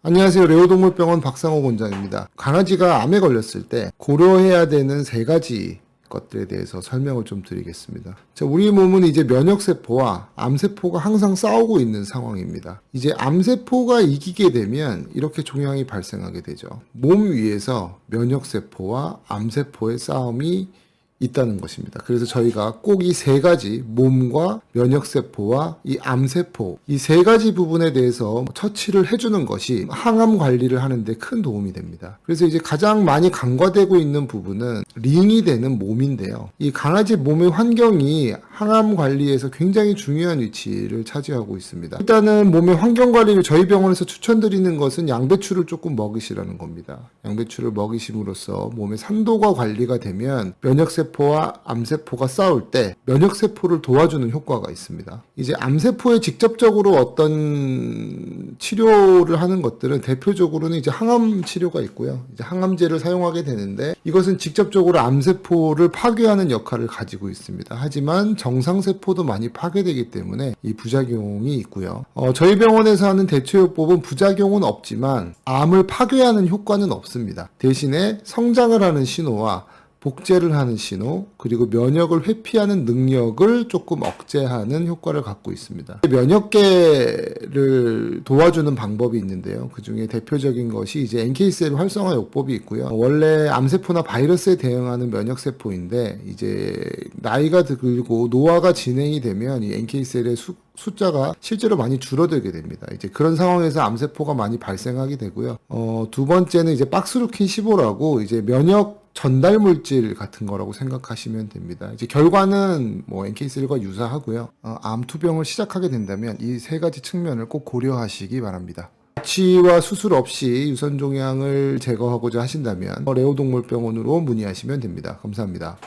안녕하세요. 레오동물병원 박상호 원장입니다. 강아지가 암에 걸렸을 때 고려해야 되는 세 가지 것들에 대해서 설명을 좀 드리겠습니다. 자, 우리 몸은 이제 면역세포와 암세포가 항상 싸우고 있는 상황입니다. 이제 암세포가 이기게 되면 이렇게 종양이 발생하게 되죠. 몸 위에서 면역세포와 암세포의 싸움이 있다는 것입니다. 그래서 저희가 꼭 이 세 가지 몸과 면역세포와 이 암세포 이 세 가지 부분에 대해서 처치를 해주는 것이 항암 관리를 하는데 큰 도움이 됩니다. 그래서 이제 가장 많이 간과되고 있는 부분은 링이 되는 몸인데요. 이 강아지 몸의 환경이 항암 관리에서 굉장히 중요한 위치를 차지하고 있습니다. 일단은 몸의 환경 관리를 저희 병원에서 추천드리는 것은 양배추를 조금 먹이시라는 겁니다. 양배추를 먹이심으로써 몸의 산도가 관리가 되면 면역세포 와 암세포가 싸울 때 면역세포를 도와주는 효과가 있습니다. 이제 암세포에 직접적으로 어떤 치료를 하는 것들은 대표적으로는 이제 항암 치료가 있고요. 이제 항암제를 사용하게 되는데 이것은 직접적으로 암세포를 파괴하는 역할을 가지고 있습니다. 하지만 정상세포도 많이 파괴되기 때문에 이 부작용이 있고요. 어, 저희 병원에서 하는 대처요법은 부작용은 없지만 암을 파괴하는 효과는 없습니다. 대신에 성장을 하는 신호와 복제를 하는 신호, 그리고 면역을 회피하는 능력을 조금 억제하는 효과를 갖고 있습니다. 면역계를 도와주는 방법이 있는데요. 그 중에 대표적인 것이 이제 NK셀 활성화 요법이 있고요. 원래 암세포나 바이러스에 대응하는 면역세포인데, 이제 나이가 들고 노화가 진행이 되면 이 NK셀의 수, 숫자가 실제로 많이 줄어들게 됩니다. 이제 그런 상황에서 암세포가 많이 발생하게 되고요. 어, 두 번째는 이제 박스루킨 15라고 이제 면역 전달 물질 같은 거라고 생각하시면 됩니다. 이제 결과는 뭐 NK3과 유사하고요. 어, 암 투병을 시작하게 된다면 이 세 가지 측면을 꼭 고려하시기 바랍니다. 치와 수술 없이 유선 종양을 제거하고자 하신다면 레오동물병원으로 문의하시면 됩니다. 감사합니다.